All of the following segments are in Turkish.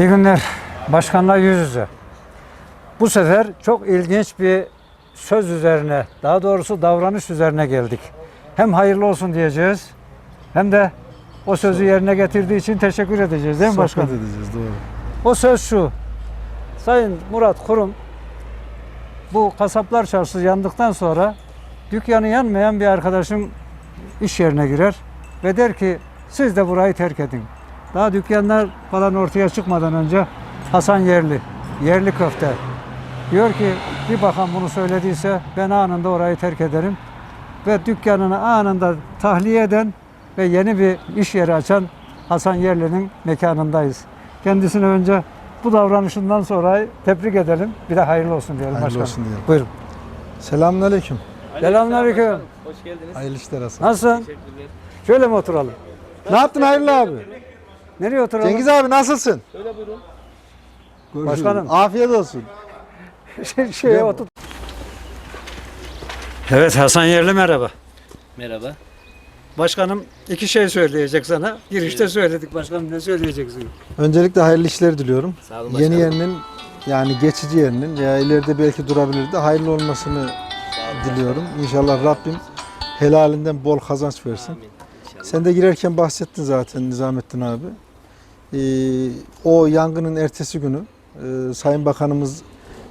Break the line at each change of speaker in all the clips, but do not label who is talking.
İyi günler. Başkanla yüz yüze. Bu sefer çok ilginç bir söz üzerine, daha doğrusu davranış üzerine geldik. Hem hayırlı olsun diyeceğiz, hem de o sözü yerine getirdiği için teşekkür edeceğiz değil mi başkanım?
Sohbet edeceğiz doğru.
O söz şu. Sayın Murat Kurum bu kasaplar çarşısı yandıktan sonra dükkanı yanmayan bir arkadaşım iş yerine girer ve der ki siz de burayı terk edin. Daha dükkanlar falan ortaya çıkmadan önce Hasan Yerli, yerli köfte. Diyor ki bir bakan bunu söylediyse ben anında orayı terk ederim. Ve dükkanını anında tahliye eden ve yeni bir iş yeri açan Hasan Yerli'nin mekanındayız. Kendisine önce bu davranışından sonra tebrik edelim. Bir de hayırlı olsun diyelim
Hayırlı
başkanım.
olsun diyelim.
Buyurun.
Selamünaleyküm.
Selamünaleyküm.
Başkanım, Hoş geldiniz.
Hayırlı işler Hasan.
Nasılsın?
Teşekkürler.
Şöyle mi oturalım?
Ne yaptın hayırlı abi?
Nereye oturalım?
Cengiz abi nasılsın?
Şöyle buyurun.
Başkanım.
Afiyet olsun.
şey, şeye otur. Evet Hasan Yerli merhaba.
Merhaba.
Başkanım iki şey söyleyecek sana. Girişte söyledik başkanım ne söyleyeceksin?
Öncelikle hayırlı işler diliyorum.
Sağ olun
Yeni
başkanım.
yerinin yani geçici yerinin veya ileride belki durabilir de hayırlı olmasını diliyorum. İnşallah Rabbim helalinden bol kazanç versin.
Amin. İnşallah.
Sen de girerken bahsettin zaten Nizamettin abi. Ee, o yangının ertesi günü e, Sayın Bakanımız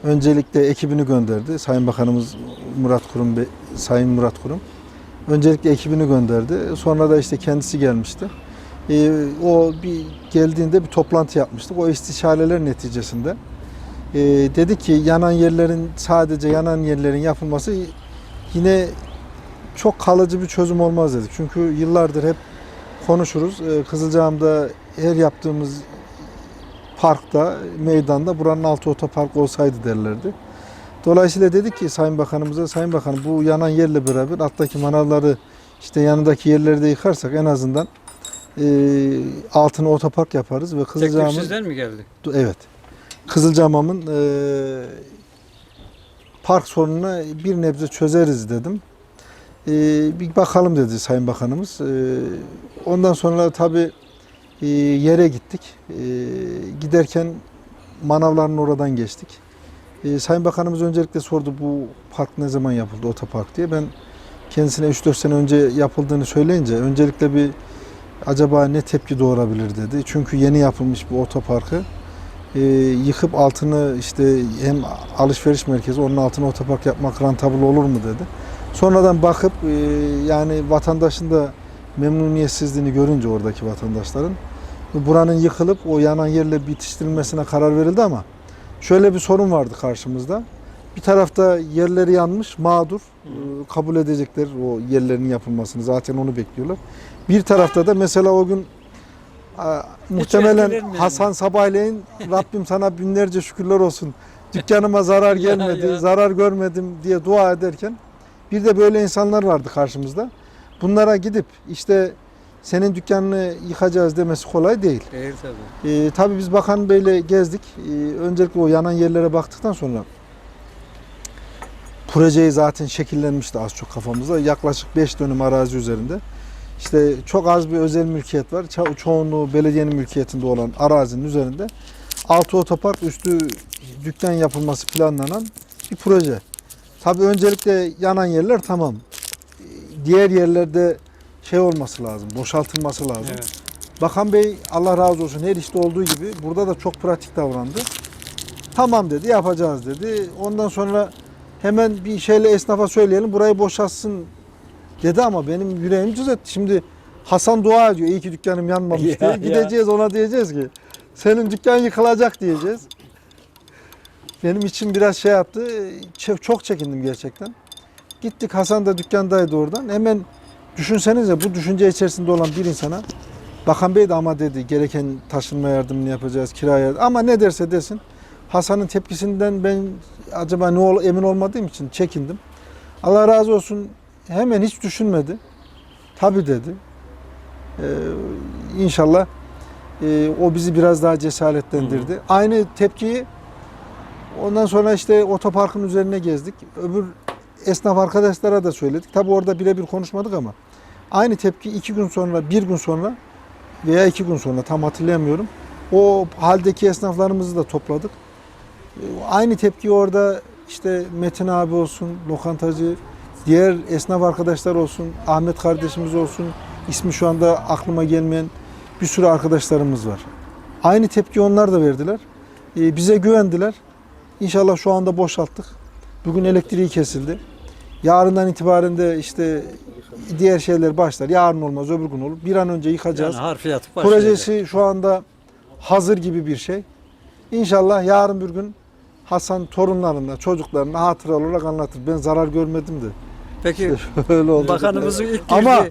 öncelikle ekibini gönderdi. Sayın Bakanımız Murat Kurum, Sayın Murat Kurum. Öncelikle ekibini gönderdi. Sonra da işte kendisi gelmişti. Ee, o bir geldiğinde bir toplantı yapmıştık. O istişareler neticesinde e, dedi ki yanan yerlerin sadece yanan yerlerin yapılması yine çok kalıcı bir çözüm olmaz dedi. Çünkü yıllardır hep konuşuruz. Ee, Kızılcahamam'da her yaptığımız parkta, meydanda buranın altı otopark olsaydı derlerdi. Dolayısıyla dedik ki Sayın Bakanımıza, Sayın Bakanım bu yanan yerle beraber alttaki manavları işte yanındaki yerleri de yıkarsak en azından e, altına otopark yaparız ve Kızılcahamam'ın
Teklifsizden mi geldi?
Evet. Kızılcahamam'ın e, park sorununu bir nebze çözeriz dedim. E, bir bakalım dedi Sayın Bakanımız. E, ondan sonra tabii yere gittik. E, giderken manavların oradan geçtik. E, Sayın Bakanımız öncelikle sordu bu park ne zaman yapıldı otopark diye. Ben kendisine 3-4 sene önce yapıldığını söyleyince öncelikle bir acaba ne tepki doğurabilir dedi. Çünkü yeni yapılmış bir otoparkı e, yıkıp altını işte hem alışveriş merkezi onun altına otopark yapmak rentable olur mu dedi. Sonradan bakıp e, yani vatandaşın da memnuniyetsizliğini görünce oradaki vatandaşların buranın yıkılıp o yanan yerle bitiştirilmesine karar verildi ama şöyle bir sorun vardı karşımızda. Bir tarafta yerleri yanmış, mağdur. e, kabul edecekler o yerlerin yapılmasını. Zaten onu bekliyorlar. Bir tarafta da mesela o gün muhtemelen. Hasan Sabahleyin Rabbim sana binlerce şükürler olsun. Dükkanıma zarar gelmedi, zarar görmedim diye dua ederken bir de böyle insanlar vardı karşımızda. Bunlara gidip işte senin dükkanını yıkacağız demesi kolay değil.
Değil tabii.
Ee, tabii biz Bakan Bey'le gezdik. Ee, öncelikle o yanan yerlere baktıktan sonra projeyi zaten şekillenmişti az çok kafamızda. Yaklaşık 5 dönüm arazi üzerinde. İşte çok az bir özel mülkiyet var. Ço- çoğunluğu belediyenin mülkiyetinde olan arazinin üzerinde altı otopark üstü dükkan yapılması planlanan bir proje. Tabii öncelikle yanan yerler tamam. Diğer yerlerde şey olması lazım, boşaltılması lazım.
Evet.
Bakan Bey Allah razı olsun her işte olduğu gibi burada da çok pratik davrandı. Tamam dedi yapacağız dedi. Ondan sonra hemen bir şeyle esnafa söyleyelim burayı boşaltsın dedi ama benim yüreğim cız etti. Şimdi Hasan dua ediyor iyi ki dükkanım yanmamış
Ya,
diye.
ya.
Gideceğiz ona diyeceğiz ki senin dükkan yıkılacak diyeceğiz. Benim için biraz şey yaptı. Çok çekindim gerçekten. Gittik Hasan da dükkandaydı oradan. Hemen düşünsenize bu düşünce içerisinde olan bir insana Bakan Bey de ama dedi gereken taşınma yardımını yapacağız, kira yardım. Ama ne derse desin. Hasan'ın tepkisinden ben acaba ne ol emin olmadığım için çekindim. Allah razı olsun hemen hiç düşünmedi. Tabii dedi. Ee, inşallah e, o bizi biraz daha cesaretlendirdi. Aynı tepkiyi ondan sonra işte otoparkın üzerine gezdik. Öbür esnaf arkadaşlara da söyledik. Tabii orada birebir konuşmadık ama aynı tepki iki gün sonra, bir gün sonra veya iki gün sonra tam hatırlayamıyorum. O haldeki esnaflarımızı da topladık. E, Aynı tepki orada işte Metin abi olsun, lokantacı, diğer esnaf arkadaşlar olsun, Ahmet kardeşimiz olsun, ismi şu anda aklıma gelmeyen bir sürü arkadaşlarımız var. Aynı tepki onlar da verdiler. E, Bize güvendiler. İnşallah şu anda boşalttık. Bugün elektriği kesildi. Yarından itibaren de işte diğer şeyler başlar. Yarın olmaz, öbür gün olur. Bir an önce yıkacağız.
Yani harfiyatı başlayacak.
Projesi şu anda hazır gibi bir şey. İnşallah yarın bir gün Hasan torunlarına, çocuklarına hatıra olarak anlatır. Ben zarar görmedim de.
Peki
Öyle oldu.
bakanımızın ilk girdiği,
Ama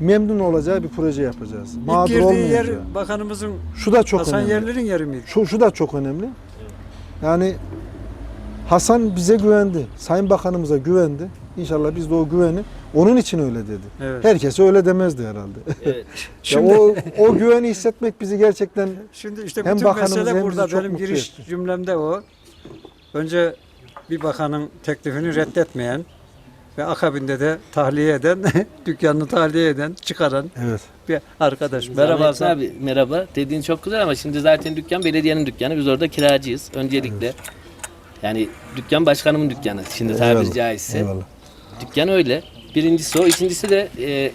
memnun olacağı bir proje yapacağız.
ilk
Mağdur
girdiği yer bakanımızın
Şu da çok
Hasan
önemli.
Yerler'in yeri miydi?
Şu, şu da çok önemli. Yani Hasan bize güvendi. Sayın Bakanımıza güvendi. İnşallah biz de o güveni onun için öyle dedi.
Evet.
Herkese öyle demezdi herhalde.
Evet.
Ya
Şimdi,
o, o güveni hissetmek bizi gerçekten
şimdi işte
hem
bütün mesele
hem
burada benim giriş
etti.
cümlemde o. Önce bir bakanın teklifini reddetmeyen ve akabinde de tahliye eden, dükkanını tahliye eden, çıkaran
evet.
bir arkadaş. Merhaba Hasan.
abi merhaba. Dediğin çok güzel ama şimdi zaten dükkan belediyenin dükkanı. Biz orada kiracıyız öncelikle. Yani dükkan başkanımın dükkanı. Şimdi tabiri
Eyvallah,
caizse.
Eyvallah.
Dükkan öyle. Birincisi o. ikincisi de e,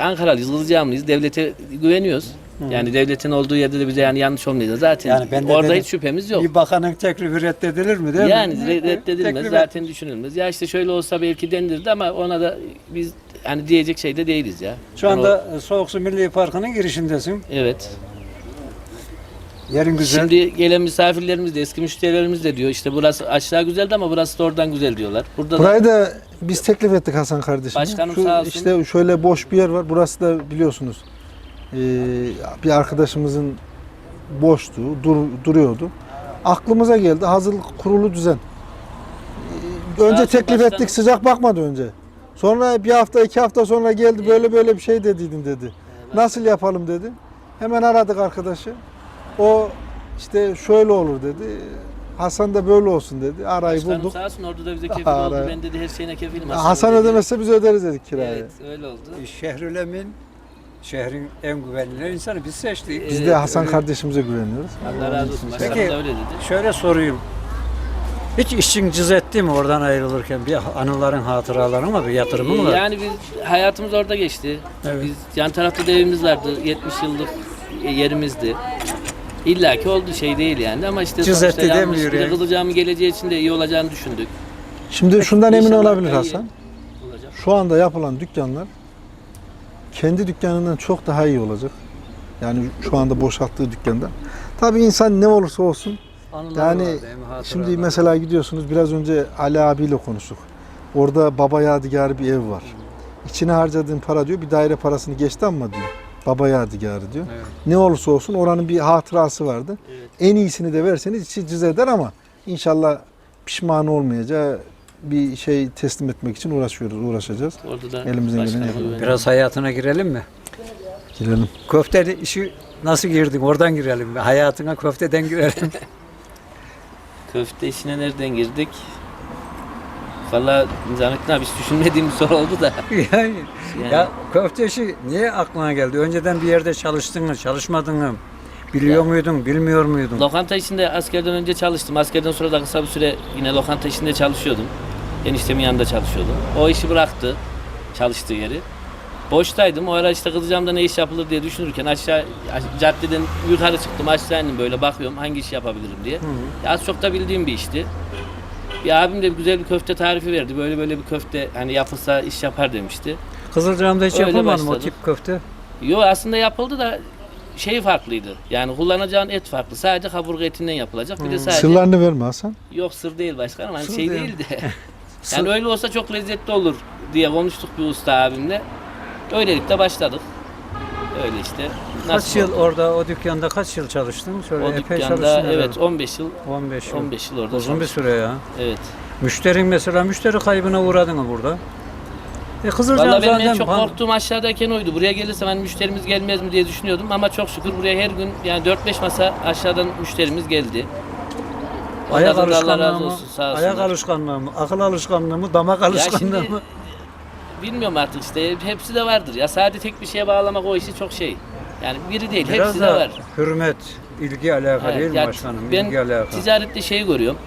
Ankaralıyız, Kızılcahamlıyız. Devlete güveniyoruz. Yani devletin olduğu yerde de bize yani yanlış olmayacak. Zaten
Yani ben de
orada
dedim,
hiç şüphemiz yok.
Bir bakanın teklifi reddedilir mi değil mi?
Yani re- reddedilmez
Teklif
zaten düşünülmez. Ya işte şöyle olsa belki denilirdi ama ona da biz hani diyecek şey de değiliz ya.
Şu
Yani o-
anda Soğuk Su Milli Parkı'nın girişindesin.
evet.
Yerin güzel.
Şimdi gelen misafirlerimiz de eski müşterilerimiz de diyor işte burası aşağı güzeldi ama burası da oradan güzel diyorlar. Burada da
Burayı da biz teklif ettik Hasan kardeşim.
Başkanım
Şu
sağ olsun.
İşte şöyle boş bir yer var. Burası da biliyorsunuz eee, bir arkadaşımızın boştu, dur, duruyordu. Aklımıza geldi hazırlık kurulu düzen. Eee, Önce
olsun
teklif
başkanım.
ettik sıcak bakmadı önce. Sonra bir hafta iki hafta sonra geldi böyle böyle bir şey dediydin dedi. Nasıl yapalım dedi. Hemen aradık arkadaşı. O işte şöyle olur dedi. Hasan da böyle olsun dedi. Arayı
başkanım
bulduk.
sağ olsun orada da bize kefil
Ara.
oldu. Ben dedi her şeyine kefilim.
Hasan
dedi.
ödemezse biz öderiz dedik kirayı.
Evet öyle oldu.
Şehrül Emin şehrin en güvenilir insanı biz seçtik.
Biz
Evet,
de Hasan
öyle.
kardeşimize güveniyoruz.
Allah razı olsun. Başkanım
Peki.
da öyle dedi.
Şöyle sorayım. Hiç işin cız etti mi oradan ayrılırken? Bir anıların, hatıraların mı? Bir yatırımın mı?
Yani biz hayatımız orada geçti.
Evet.
Biz yan tarafta da evimiz vardı. 70 yıllık e, yerimizdi. İlla ki oldu şey değil yani ama işte
Cız
sonuçta
etti
yanlış.
demiyor
Bir de
yani.
Kızılcahamamın geleceği için de iyi olacağını düşündük.
Şimdi şundan emin
İnşallah
olabilir
daha iyi
Hasan.
olacak.
Şu anda yapılan dükkanlar kendi dükkanından çok daha iyi olacak. Yani şu anda boşalttığı dükkanda. Tabii insan ne olursa olsun.
Anıları
Yani
var değil mi? Hatıralar.
Şimdi mesela gidiyorsunuz biraz önce Ali abiyle konuştuk. Orada baba yadigarı bir ev var. İçine harcadığın para diyor bir daire parasını geçti ama diyor. Baba yadigarı diyor.
Evet.
Ne olursa olsun oranın bir hatırası vardı.
Evet.
En iyisini de verseniz içi cız eder ama inşallah pişman olmayacağı bir şey teslim etmek için uğraşıyoruz, uğraşacağız.
Orada da
Elimizden geleni yapalım.
Biraz hayatına girelim mi?
Girelim.
Köfte işi nasıl girdin? Oradan girelim. mi? Hayatına köfteden girelim.
Köfte işine nereden girdik? Valla Nizamettin abi hiç düşünmediğim bir soru oldu da.
yani,
Yani,
ya köfte işi niye aklına geldi? Önceden bir yerde çalıştın mı, çalışmadın mı? Biliyor muydun, bilmiyor muydun?
lokanta işinde askerden önce çalıştım. Askerden sonra da kısa bir süre yine lokanta işinde çalışıyordum. Eniştemin yanında çalışıyordum. O işi bıraktı çalıştığı yeri. Boştaydım. O ara işte Kızılcahamam'da ne iş yapılır diye düşünürken aşağı caddeden yukarı çıktım. Aşağı indim böyle bakıyorum hangi iş yapabilirim diye. Ya az çok da bildiğim bir işti. Bir abim de güzel bir köfte tarifi verdi. Böyle böyle bir köfte hani yapılsa iş yapar demişti.
Kızılcahamam'da hiç
Öyle
yapılmadı mı o
başladık.
tip köfte?
Yo aslında yapıldı da şey farklıydı. Yani kullanacağın et farklı. Sadece kaburga etinden yapılacak. Bir de sadece
Sırlarını verme Hasan.
yok sır değil başkanım. Hani
Sır
şey
değil.
değil de. yani öyle olsa çok lezzetli olur diye konuştuk bir usta abimle. Öylelikle başladık. Öyle işte.
Kaç
Nasip
yıl
oldu.
orada, o dükkanda kaç yıl çalıştın? Şöyle
o
epey
dükkanda
çalıştın
evet
herhalde.
15 yıl
15 yıl.
15 yıl orada
Uzun bir
çalıştım.
süre ya.
Evet.
Müşterin mesela, müşteri kaybına uğradın mı burada? E Kızılcaham
Valla benim en
zaten
çok
ban-
korktuğum aşağıdayken oydu. Buraya gelirsem hani müşterimiz gelmez mi diye düşünüyordum ama çok şükür buraya her gün yani 4-5 masa aşağıdan müşterimiz geldi.
Ayak
Onlardan da Allah razı
alışkanlığı mı?
olsun, sağ
Ayak
olsunlar.
alışkanlığı mı? Akıl alışkanlığı mı? Damak alışkanlığı
şimdi-
mı?
Bilmiyorum artık işte hepsi de vardır ya sadece tek bir şeye bağlamak o işi çok şey. Yani biri değil,
Biraz
hepsi de
da
var.
hürmet, ilgi alaka
Evet,
değil mi
yani
başkanım?
Ben
ilgi alaka.
ticarette şeyi görüyorum.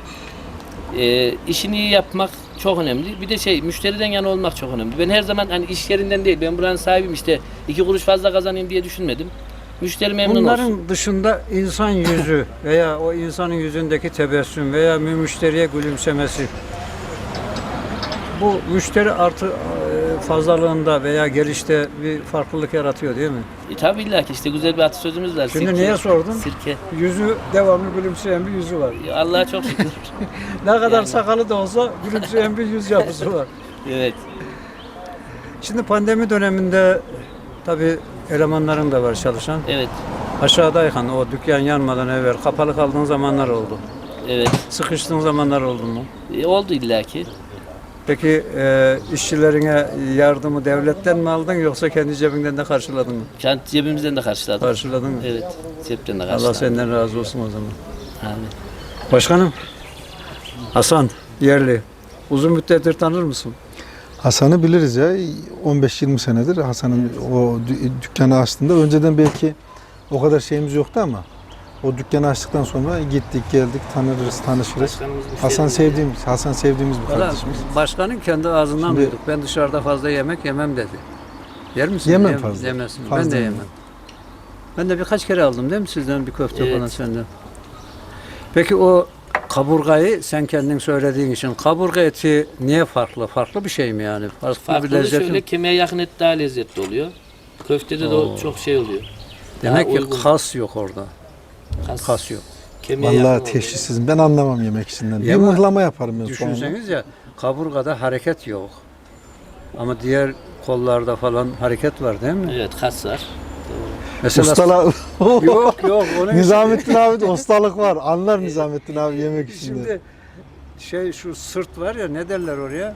Ee, işini iyi yapmak çok önemli. Bir de şey müşteriden yana olmak çok önemli. Ben her zaman hani iş yerinden değil. Ben buranın sahibim işte iki kuruş fazla kazanayım diye düşünmedim. Müşteri memnun
Bunların
olsun.
dışında insan yüzü veya o insanın yüzündeki tebessüm veya müşteriye gülümsemesi bu müşteri artı fazlalığında veya gelişte bir farklılık yaratıyor değil mi?
E, tabii illa ki işte güzel bir atasözümüz var.
Şimdi niye sordun?
Sirke.
Yüzü devamlı gülümseyen bir yüzü var.
Ya Allah'a çok şükür.
Ne kadar
Yani.
sakalı da olsa gülümseyen bir yüz yapısı var.
evet.
Şimdi pandemi döneminde tabii elemanların da var çalışan.
Evet.
Aşağıdayken o dükkan yanmadan evvel kapalı kaldığın zamanlar oldu.
Evet.
Sıkıştığın zamanlar oldu mu?
E, oldu illa ki.
Peki e, işçilerine yardımı devletten mi aldın yoksa kendi cebinden de karşıladın mı?
Kendi cebimizden de karşıladık.
Karşıladın mı?
Evet. Cepten de
Allah
karşıladık.
senden razı olsun o zaman.
Amin.
Başkanım, Hasan Yerli. Uzun müddettir tanır mısın?
Hasan'ı biliriz ya. 15-20 senedir Hasan'ın o dü- dükkanı açtığında önceden belki o kadar şeyimiz yoktu ama o dükkanı açtıktan sonra gittik geldik tanırız tanışırız.
Başkanımız
Hasan sevdiğimiz Hasan sevdiğimiz bir
Valla
kardeşimiz.
başkanın kendi ağzından
Şimdi-
duyduk. Ben dışarıda fazla yemek yemem dedi. Yer misin?
Yemem
Yem-
fazla.
Yemezsin. ben
Fazla
de
yemem.
yemem. Ben de birkaç kere aldım değil mi sizden bir köfte
Evet.
falan senden. Peki o kaburgayı sen kendin söylediğin için kaburga eti niye farklı? Farklı bir şey mi yani? Farklı, bir
Farklı
lezzet
şöyle
mi?
kemiğe yakın et daha lezzetli oluyor. Köftede de o
Oo.
çok şey oluyor.
Demek
daha
ki
uygun.
kas yok orada.
Kas,
Kas yok.
Kemiğe
Vallahi teşhissizim. Ben anlamam yemek işinden. Bir
Yeme-
mıhlama yaparım ben.
Düşünseniz ya kaburgada hareket yok. Ama diğer kollarda falan hareket var değil mi?
Evet kas var.
Mesela
Ustala
yok yok
Nizamettin abi de ustalık var. Anlar Nizamettin abi yemek işinde.
Şimdi şey şu sırt var ya ne derler oraya?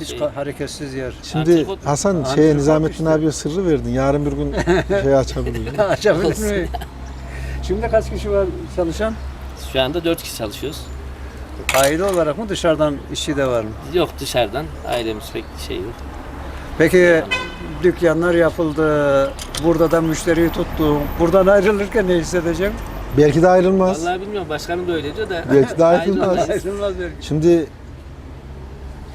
Hiç
Şey-
ka- hareketsiz yer.
Şimdi
Antrikot-
Hasan
Antrikot
şeye Nizamettin
işte.
abiye sırrı verdin. Yarın bir gün şey açabilir.
Açabilir miyim? Şimdi kaç kişi var çalışan?
Şu anda 4 kişi çalışıyoruz.
Aile olarak mı dışarıdan işçi de var mı?
Yok dışarıdan. Ailemiz pek şey yok.
Peki dükkanlar yapıldı. Burada da müşteriyi tuttu. Buradan ayrılırken ne hissedeceğim?
Belki de ayrılmaz.
Vallahi bilmiyorum başkanım da öyle diyor da.
Belki de
ayrılmaz.
Ayrılmaz. Belki.
Şimdi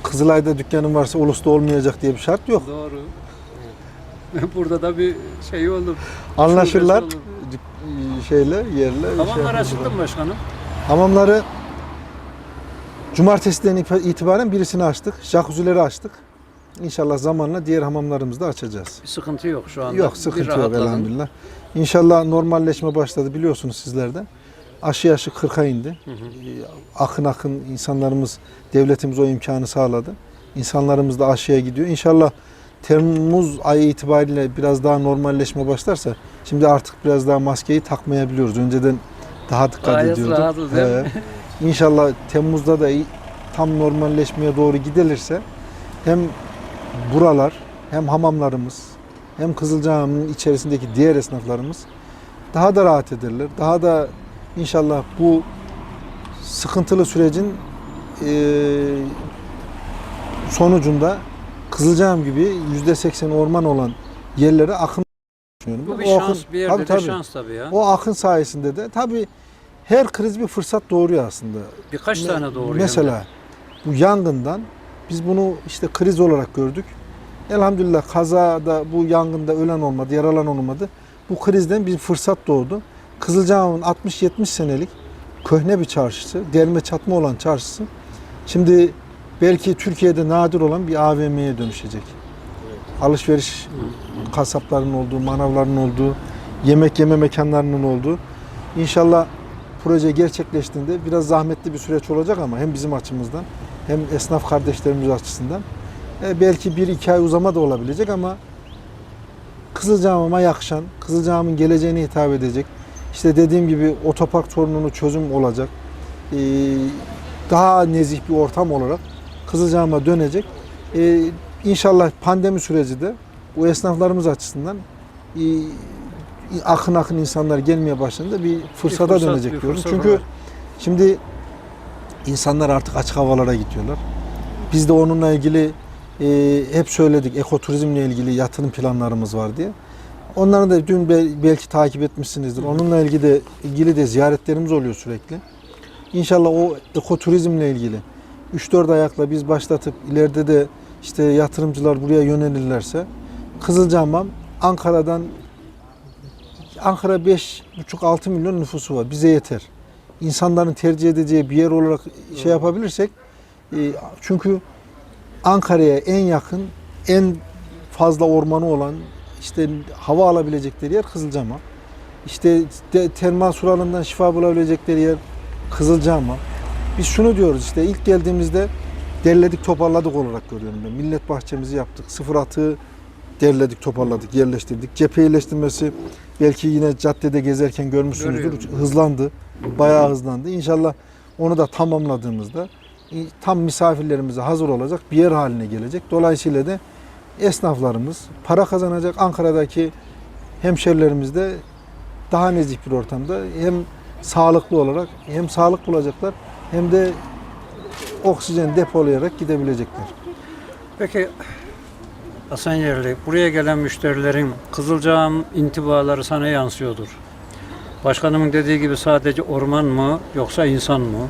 Kızılay'da dükkanın varsa Ulus'ta olmayacak diye bir şart yok.
Doğru. Burada da bir şey olur.
Anlaşırlar
olur.
Şeyle, yerle. şey
Hamamlar
yaparlar.
açıldı mı başkanım?
Hamamları cumartesiden itibaren birisini açtık. Jacuzzileri açtık. İnşallah zamanla diğer hamamlarımızı da açacağız.
Bir sıkıntı yok şu anda.
Yok sıkıntı yok elhamdülillah. İnşallah normalleşme başladı biliyorsunuz sizler de. Aşı yaşı 40'a indi. Ee, Akın akın insanlarımız, devletimiz o imkanı sağladı. İnsanlarımız da aşıya gidiyor. İnşallah Temmuz ayı itibariyle biraz daha normalleşme başlarsa şimdi artık biraz daha maskeyi takmayabiliyoruz. Önceden daha dikkat
Gayet
ediyorduk.
rahatız, değil mi?
Ee, İnşallah Temmuz'da da tam normalleşmeye doğru gidilirse hem buralar hem hamamlarımız hem Kızılcahamam'ın içerisindeki diğer esnaflarımız daha da rahat ederler. Daha da inşallah bu sıkıntılı sürecin eee, sonucunda Kızılcahamam gibi %80 orman olan yerlere akın düşünüyorum.
Bu bir
O
şans,
akın-
bir yerde
tabii,
de
tabii.
şans tabii ya.
O akın sayesinde de tabii her kriz bir fırsat doğuruyor aslında.
Birkaç
Me-
tane doğru.
Mesela bu yangından biz bunu işte kriz olarak gördük. Elhamdülillah kazada bu yangında ölen olmadı, yaralanan olmadı. Bu krizden bir fırsat doğdu. Kızılcahamam'ın 60-70 senelik köhne bir çarşısı, delme çatma olan çarşısı. Şimdi belki Türkiye'de nadir olan bir AVM'ye dönüşecek. Alışveriş kasaplarının olduğu, manavların olduğu, yemek yeme mekanlarının olduğu. İnşallah proje gerçekleştiğinde biraz zahmetli bir süreç olacak ama hem bizim açımızdan hem esnaf kardeşlerimiz açısından e, belki bir iki ay uzama da olabilecek ama Kızılcahamam'a yakışan, Kızılcahamam'ın geleceğine hitap edecek. İşte dediğim gibi otopark sorununu çözüm olacak. E, daha nezih bir ortam olarak Kızılcahamam'a dönecek. E, inşallah pandemi süreci de bu esnaflarımız açısından e, akın akın insanlar gelmeye başladığında bir fırsata
fırsat,
dönecek
bir
diyoruz. Çünkü
var.
şimdi insanlar artık açık havalara gidiyorlar. Biz de onunla ilgili e, hep söyledik ekoturizmle ilgili yatırım planlarımız var diye. Onları da dün bel- belki takip etmişsinizdir. Onunla ilgili de, ilgili de ziyaretlerimiz oluyor sürekli. İnşallah o ekoturizmle ilgili 3-4 ayakla biz başlatıp ileride de işte yatırımcılar buraya yönelirlerse Kızılcahamam Ankara'dan Ankara 5,5-6 milyon nüfusu var. Bize yeter. İnsanların tercih edeceği bir yer olarak şey yapabilirsek e, çünkü Ankara'ya en yakın, en fazla ormanı olan, işte hava alabilecekleri yer Kızılcahamam. İşte termal suralından şifa bulabilecekleri yer Kızılcahamam. Biz şunu diyoruz işte ilk geldiğimizde derledik toparladık olarak görüyorum ben. Millet bahçemizi yaptık. Sıfır atığı derledik toparladık, yerleştirdik. Cephe iyileştirmesi belki yine caddede gezerken görmüşsünüzdür.
Görüyorum.
Hızlandı. Bayağı hızlandı. İnşallah onu da tamamladığımızda e, tam misafirlerimize hazır olacak bir yer haline gelecek. Dolayısıyla da esnaflarımız para kazanacak. Ankara'daki hemşerilerimiz de daha nezih bir ortamda hem sağlıklı olarak hem sağlık bulacaklar hem de oksijen depolayarak gidebilecekler.
Peki Hasan Yerli, buraya gelen müşterilerin Kızılcahamam intibaları sana yansıyordur. Başkanımın dediği gibi sadece orman mı yoksa insan mı?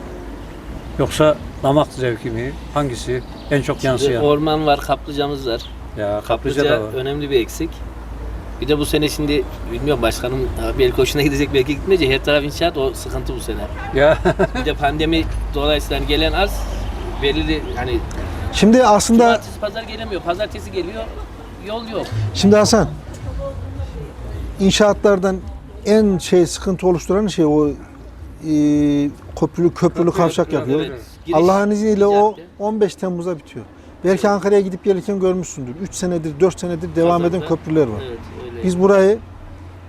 Yoksa damak zevki mi? Hangisi en çok yansıyan?
Orman var, kaplıcamız var.
ya kaplıca
Kaplıca
da var.
önemli bir eksik. Bir de bu sene şimdi bilmiyorum başkanım belki hoşuna gidecek belki gitmeyecek. Her taraf inşaat o sıkıntı bu sene.
Ya
Bir de pandemi dolayısıyla gelen az belirli hani
Şimdi aslında
cumartesi pazar gelemiyor. Pazartesi geliyor yol yok.
Şimdi Hasan inşaatlardan en şey sıkıntı oluşturan şey o e, köprülü köprülü kavşak yapıyor.
Evet. Giriş
Allah'ın izniyle o
cadde.
15 Temmuz'a bitiyor. Belki Ankara'ya gidip gelirken görmüşsündür. 3 senedir, 4 senedir devam eden
Pazarda.
köprüler var.
Evet öyle.
Biz burayı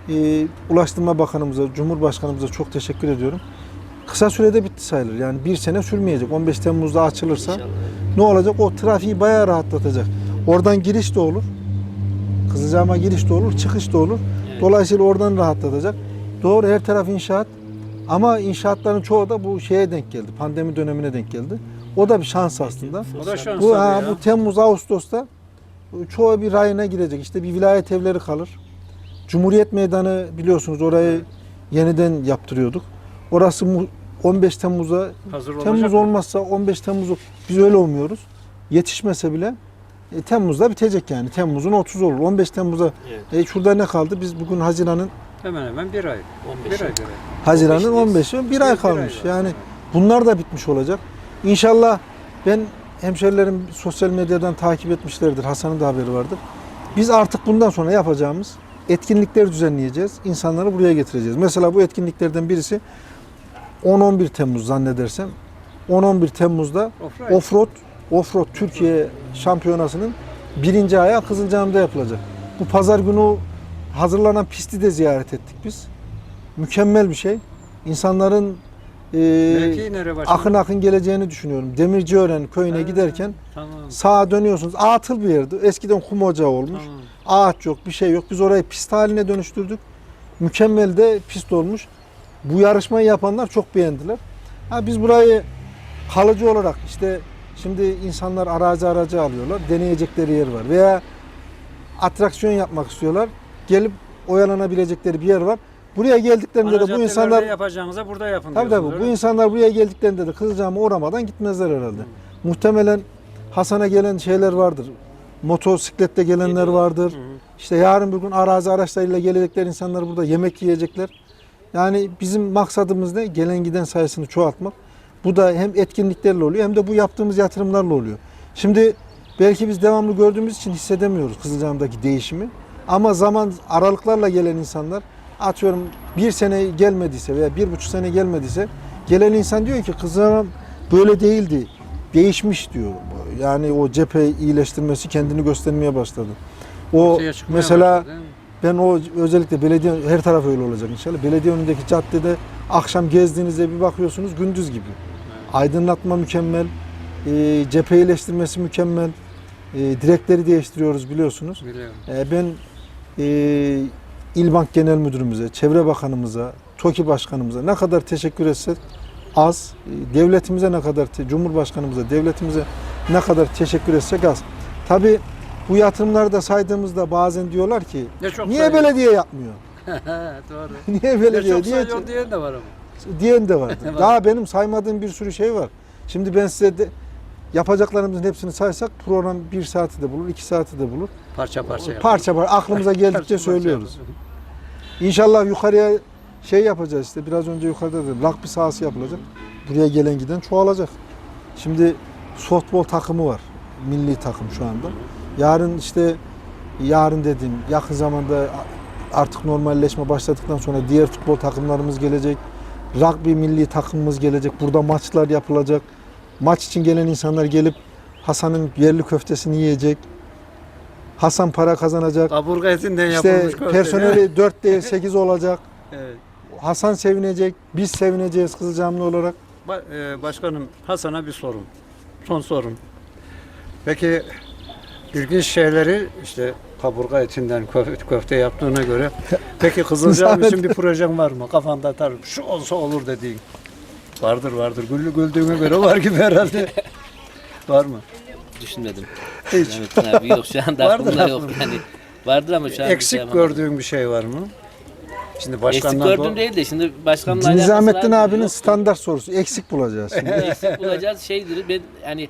e, Ulaştırma Bakanımıza, Cumhurbaşkanımıza çok teşekkür ediyorum. Kısa sürede bitti sayılır. Yani bir sene sürmeyecek. 15 Temmuz'da açılırsa
İnşallah.
ne olacak? O trafiği bayağı rahatlatacak. Oradan giriş de olur. Kızılcahamam'a giriş de olur, çıkış da olur.
Evet.
Dolayısıyla oradan rahatlatacak. Doğru her taraf inşaat. Ama inşaatların çoğu da bu şeye denk geldi. Pandemi dönemine denk geldi. O da bir şans aslında.
o da şans
Bu, ha,
ya.
bu Temmuz, Ağustos'ta çoğu bir rayına girecek. İşte bir vilayet evleri kalır. Cumhuriyet Meydanı biliyorsunuz orayı yeniden yaptırıyorduk. Orası mu- 15 Temmuz'a
Hazır
Temmuz olmazsa 15 Temmuz'u biz öyle olmuyoruz. Yetişmese bile e, Temmuz'da bitecek yani. Temmuz'un 30 olur. 15 Temmuz'a
Evet.
e, şurada ne kaldı? Biz bugün Haziran'ın
Hemen hemen bir ay.
15.
Bir ay bir ay.
Haziran'ın
15'teyiz.
15'i bir ay kalmış.
var.
Yani bunlar da bitmiş olacak. İnşallah ben hemşerilerim sosyal medyadan takip etmişlerdir. Hasan'ın da haberi vardır. Biz artık bundan sonra yapacağımız etkinlikler düzenleyeceğiz. İnsanları buraya getireceğiz. Mesela bu etkinliklerden birisi 10-11 Temmuz zannedersem. 10-11 Temmuz'da
Offroad.
Offroad Türkiye Şampiyonası'nın birinci ayağı Kızılcahamam'da yapılacak. Bu pazar günü hazırlanan pisti de ziyaret ettik biz. Mükemmel bir şey. İnsanların e, akın akın geleceğini düşünüyorum. Demirciören köyüne
Ha,
giderken
Tamam.
sağa dönüyorsunuz. Atıl bir yerdi. Eskiden kum ocağı olmuş.
Tamam.
Ağaç yok, bir şey yok. Biz orayı pist haline dönüştürdük. Mükemmel de pist olmuş. Bu yarışmayı yapanlar çok beğendiler. Ha, biz burayı kalıcı olarak işte şimdi insanlar arazi aracı alıyorlar. Deneyecekleri yer var. Veya atraksiyon yapmak istiyorlar. Gelip oyalanabilecekleri bir yer var. Buraya geldiklerinde
Ana
de bu
caddelerde
insanlar
yapacağınıza burada yapın
Tabii
diyorsunuz,
tabii.
öyle
Bu
mi?
insanlar buraya geldiklerinde de Kızılcahamam'a uğramadan gitmezler herhalde. Muhtemelen Hasan'a gelen şeyler vardır. Motosikletle gelenler vardır.
Hı hı.
İşte yarın bir gün arazi araçlarıyla gelecekler insanlar burada yemek yiyecekler. Yani bizim maksadımız ne? Gelen giden sayısını çoğaltmak. Bu da hem etkinliklerle oluyor hem de bu yaptığımız yatırımlarla oluyor. Şimdi belki biz devamlı gördüğümüz için hissedemiyoruz Kızılcahamam'daki değişimi. Ama zaman aralıklarla gelen insanlar atıyorum bir sene gelmediyse veya bir buçuk sene gelmediyse gelen insan diyor ki Kızılcahamam böyle değildi. Değişmiş diyor. Yani o cephe iyileştirmesi kendini göstermeye başladı. O mesela
başladı,
ben o özellikle belediye her taraf öyle olacak inşallah. Belediye önündeki caddede akşam gezdiğinizde bir bakıyorsunuz gündüz gibi. Aydınlatma mükemmel, e, cephe iyileştirmesi mükemmel, e, direkleri değiştiriyoruz biliyorsunuz.
Biliyorum.
E, ben e, İl Bank Genel Müdürümüze, Çevre Bakanımıza, TOKİ Başkanımıza ne kadar teşekkür etsek az. E, devletimize ne kadar, Cumhurbaşkanımıza, devletimize ne kadar teşekkür etsek az. Tabii Bu yatırımları da saydığımızda bazen diyorlar ki
Ne çok
niye
sayıyor.
belediye yapmıyor?
Doğru.
Niye
Ne
belediye
çok
diye
sayıyor diyen de var ama.
diyen de.
Var.
Daha benim saymadığım bir sürü şey var. Şimdi ben size de yapacaklarımızın hepsini saysak program bir saati de bulur, iki saati de bulur.
Parça parça yap.
Parça parça aklımıza
Parça
geldikçe
parça
söylüyoruz.
yap.
İnşallah yukarıya şey yapacağız işte biraz önce yukarıda dedim rugby sahası yapılacak. Buraya gelen giden çoğalacak. Şimdi softball takımı var. Milli takım şu anda. Yarın işte yarın dediğim yakın zamanda artık normalleşme başladıktan sonra diğer futbol takımlarımız gelecek. Rugby milli takımımız gelecek. Burada maçlar yapılacak. Maç için gelen insanlar gelip Hasan'ın yerli köftesini yiyecek. Hasan para kazanacak.
Kaburga etinden
İşte
yapılmış köfte.
personeli 4 değil 8 olacak.
Evet.
Hasan sevinecek, biz sevineceğiz Kızılcamlı olarak.
Ba- e, başkanım Hasan'a bir sorum. Son sorum. Peki ilginç şeyleri işte kaburga etinden köfte, köfte yaptığına göre peki Kızılcam için bir projen var mı? Kafanda atarım. Şu olsa olur dediğin. Vardır vardır. Güldü güldüğüne göre var gibi herhalde. var mı?
Düşünmedim.
Hiç.
Mehmet abi yok şu anda
Vardır
aklımda yok. Yani vardır ama şu an bir şey
Eksik gördüğün bir şey var mı? Şimdi
Eksik
başkandan
gördüm değil de şimdi başkanla
Nizamettin
alakası var mı?
abinin
Yok.
standart sorusu. Eksik bulacağız şimdi.
eksik bulacağız şeydir. Ben hani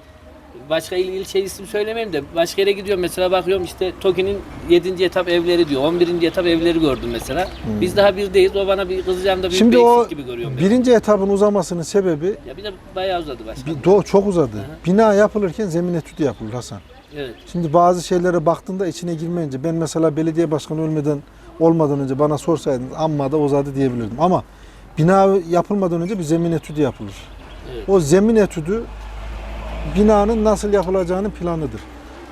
başka il ilçe isim söylemeyeyim de başka yere gidiyorum mesela bakıyorum işte TOKİ'nin 7. etap evleri diyor. 11. etap evleri gördüm mesela. Biz daha birdeyiz. O bana bir büyük
Şimdi
bir
o
eksik gibi görüyorum. ben.
birinci etapın uzamasının sebebi
Ya bir de bayağı uzadı başkan.
bir, do- çok uzadı. Bina yapılırken zemin etüdü yapılır Hasan.
Evet.
Şimdi bazı şeylere baktığında içine girmeyince ben mesela belediye başkanı ölmeden olmadan önce bana sorsaydınız amma da uzadı diyebilirdim. Ama bina yapılmadan önce bir zemin etüdü yapılır.
Evet.
O zemin etüdü binanın nasıl yapılacağının planıdır.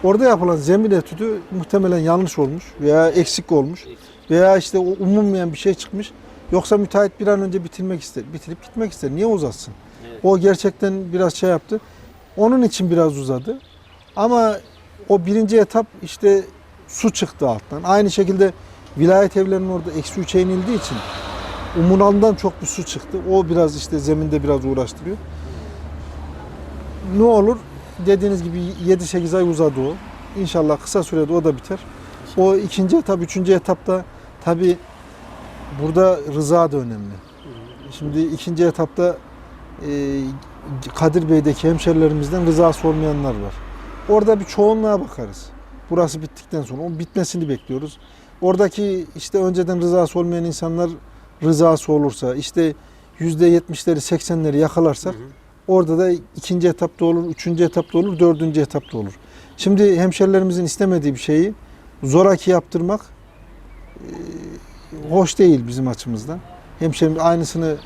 Orada yapılan zemin etüdü muhtemelen yanlış olmuş veya eksik olmuş veya işte o umulmayan bir şey çıkmış. Yoksa müteahhit bir an önce bitirmek ister, bitirip gitmek ister. Niye uzatsın?
Evet.
O gerçekten biraz şey yaptı. Onun için biraz uzadı. Ama o birinci etap işte su çıktı alttan. Aynı şekilde vilayet evlerinin orada eksi üçe inildiği için umulandan çok bir su çıktı. O biraz işte zeminde biraz uğraştırıyor. Ne olur dediğiniz gibi 7-8 ay uzadı o. İnşallah kısa sürede o da biter. O ikinci etap, üçüncü etapta tabi burada rıza da önemli. Şimdi ikinci etapta e, Kadir Bey'deki hemşerilerimizden rızası olmayanlar var. Orada bir çoğunluğa bakarız. Burası bittikten sonra onun bitmesini bekliyoruz. Oradaki işte önceden rızası olmayan insanlar rızası olursa işte yüzde yetmişleri seksenleri yakalarsak orada da ikinci etapta olur, üçüncü etapta olur, dördüncü etapta olur. Şimdi hemşerilerimizin istemediği bir şeyi zoraki yaptırmak e, hoş değil bizim açımızdan. Hemşerimiz aynısını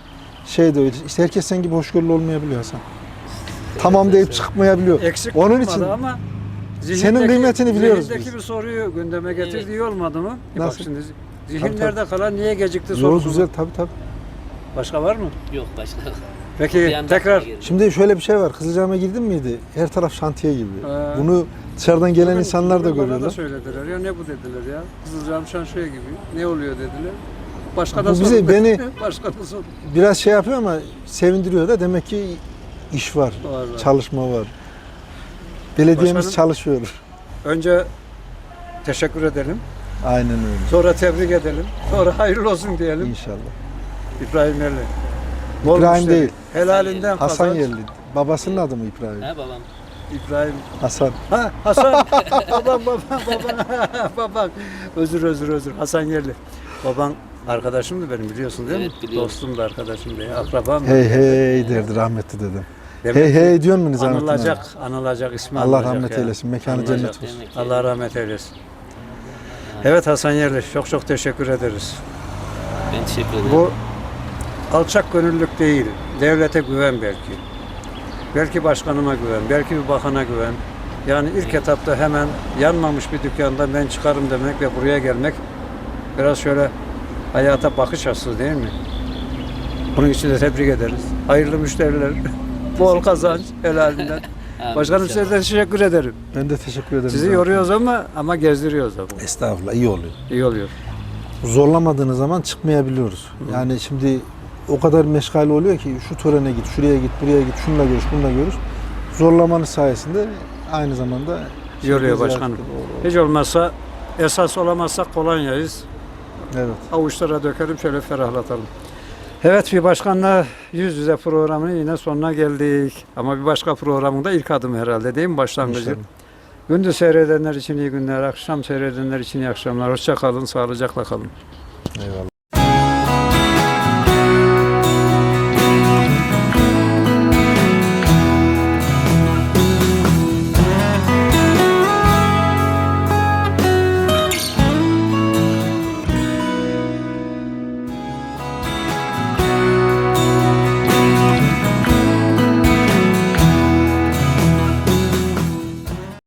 şey de öyle. İşte herkes sen gibi hoşgörülü olmayabiliyor Hasan. Tamam deyip çıkmayabiliyor.
Eksik
Onun
olmadı
için
ama
senin kıymetini biliyoruz biz.
bir soruyu gündeme getirdiği olmadı mı? E Bak
Nasıl?
şimdi
Tabii,
zihinlerde kalan niye gecikti sorusu.
güzel tabii tabii.
Başka var mı?
Yok başka.
Peki tekrar.
Şimdi şöyle bir şey var. Kızılcahamam'a girdin miydi? Her taraf şantiye gibi.
Ee,
Bunu dışarıdan gelen
Bugün-
insanlar da
bugün bana
görüyorlar.
söylediler ya ne bu dediler ya. Kızılcam şanşöye gibi. Ne oluyor dediler. Başka
Bu
da
bize-
sorun.
beni-
Başka da sorun.
Biraz şey yapıyor ama sevindiriyor da demek ki iş var.
Var, var.
Çalışma var. Belediyemiz
Başkanım-
çalışıyor.
Önce teşekkür edelim.
Aynen öyle.
Sonra tebrik edelim. Sonra hayırlı olsun diyelim.
İnşallah.
İbrahim Yerli. Bol
İbrahim
müşteri.
değil.
Helalinden
Hasan
kazanç.
Yerli. Babasının adı mı İbrahim?
Ha babam.
İbrahim.
Hasan.
Ha Hasan. babam babam babam. babam. Özür özür özür. Hasan Yerli. Baban arkadaşımdı benim biliyorsun değil
Evet,
mi?
biliyorum.
Dostum da arkadaşım da. Akrabam.
Hey hey derdi rahmetli dedem.
Demek
Hey hey diyor mu Nizamettin?
Anılacak, anılacak ismi
Allah
anılacak
rahmet
ya.
eylesin. Mekanı
Anılacak.
cennet olsun.
Allah rahmet eylesin. Evet Hasan Yerli çok çok teşekkür ederiz.
Ben teşekkür ederim.
Bu alçak gönüllülük değil, devlete güven belki. Belki başkanıma güven, belki bir bakana güven. Yani ilk etapta hemen yanmamış bir dükkanda ben çıkarım demek ve buraya gelmek biraz şöyle hayata bakış açısı değil mi? Bunun için de tebrik ederiz. Hayırlı müşteriler, bol kazanç helalinden. Başkanım size de teşekkür ederim.
Ben de teşekkür ederim.
Sizi yoruyoruz ama ama gezdiriyoruz da bu.
Estağfurullah iyi oluyor.
İyi oluyor.
Zorlamadığınız zaman çıkmayabiliyoruz. Yani şimdi o kadar meşgale oluyor ki şu törene git, şuraya git, buraya git, şununla görüş, bununla görüş. Zorlamanız sayesinde aynı zamanda Güzel,
başkanım.
doğru.
Hiç olmazsa esas olamazsak kolonyayız.
Evet.
Avuçlara dökelim şöyle ferahlatalım. Evet bir başkanla yüz yüze programının yine sonuna geldik. Ama bir başka programın da ilk adım herhalde değil mi başlangıcı?
İnşallah.
Gündüz seyredenler için iyi günler, akşam seyredenler için iyi akşamlar. Hoşça kalın, sağlıcakla kalın.
Eyvallah.